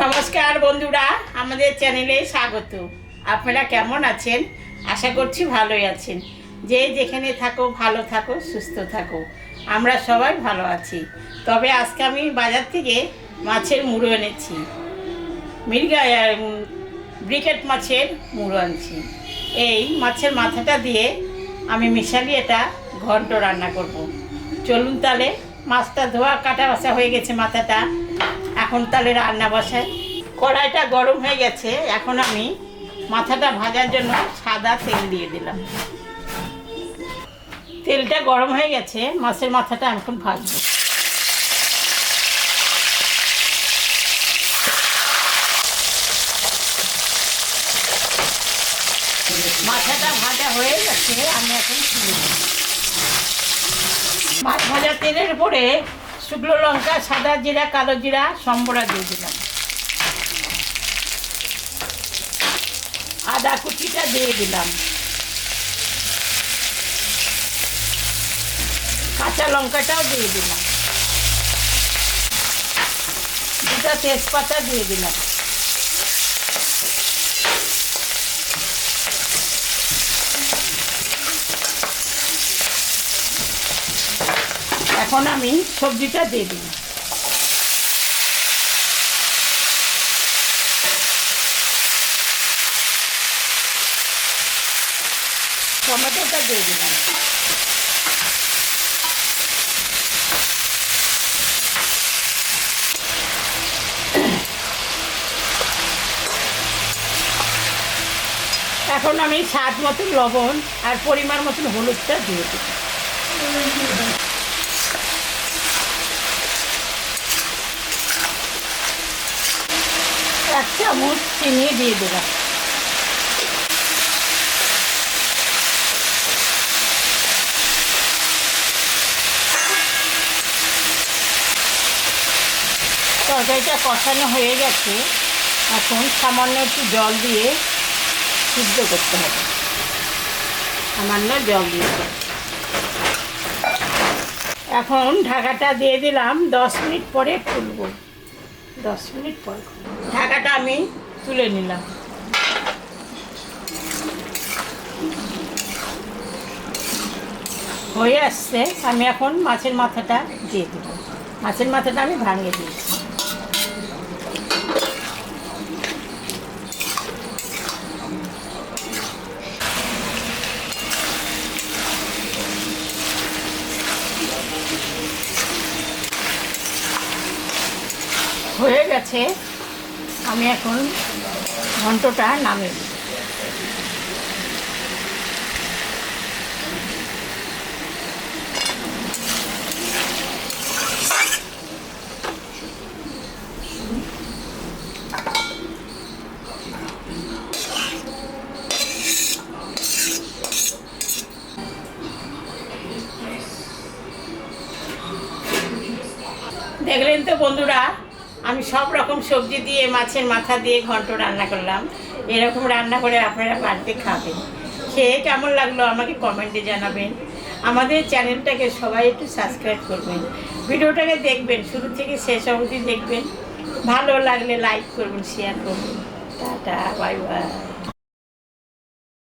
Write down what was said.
নমস্কার বন্ধুরা, আমাদের চ্যানেলে স্বাগত। আপনারা কেমন আছেন? আশা করছি ভালোই আছেন। যে যেখানে থাকো, ভালো থাকো, সুস্থ থাকো। আমরা সবাই ভালো আছি। তবে আজকে আমি বাজার থেকে মাছের মুড়ো এনেছি। মির্গা ব্রিকেট মাছের মুড়ো আনছি। এই মাছের মাথাটা দিয়ে আমি মিশালি এটা ঘন্ট রান্না করব। চলুন তাহলে, মাছটা ধোয়া, কাটা বাসা হয়ে গেছে মাথাটা। এখন তাহলে রান্না বসাই। কড়াইটা গরম হয়ে গেছে, এখন আমি মাথাটা ভাজার জন্য সাদা তেল দিয়ে দিলাম। তেলটা গরম হয়ে গেছে, মাছের মাথাটা এখন ভাজবো। মাথাটা ভাজা হয়ে গেছে, আমি এখন মাছ ভাজা তেলের উপরে শুকনো লঙ্কা, সাদা জিরা, কালো জিরা, সম্বরা দিয়ে দিলাম। আদা কুচিটা দিয়ে দিলাম। কাঁচা লঙ্কাটাও দিয়ে দিলাম। দুটা তেজপাতা দিয়ে দিলাম। এখন আমি সবজিটা দিয়ে দিই টমেটোটা দিয়ে দিলাম। এখন আমি স্বাদ মতন লবণ আর পরিমাণ মতন হলুদটা দিয়ে দিই চামচ চিনি দিয়ে দিলাম। তরকারিটা কষানো হয়ে গেছে। এখন সামান্য একটু জল দিয়ে সিদ্ধ করতে হবে। সামান্য জল দিয়ে। এখন ঢাকাটা দিয়ে দিলাম, দশ মিনিট পরে খুলবো দশ মিনিট পর ঢাকাটা আমি তুলে নিলাম। হয়ে আসছে। আমি এখন মাছের মাথাটা দিয়ে দেবো। মাছের মাথাটা আমি ভাঙিয়ে দিয়েছি হয়ে গেছে আমি এখন ঘন্টটা দিই। দেখলেন তো বন্ধুরা আমি সব রকম সবজি দিয়ে, মাছের মাথা দিয়ে ঘন্ট রান্না করলাম। এরকম রান্না করে আপনারা বাড়িতে খাবেন। খেয়ে কেমন লাগল আমাকে কমেন্টে জানাবেন। আমাদের চ্যানেলটাকে সবাই একটু সাবস্ক্রাইব করবেন। ভিডিওটাকে দেখবেন, শুরু থেকে শেষ অবধি দেখবেন। ভালো লাগলে লাইক করবেন শেয়ার করবেন। Tata bye bye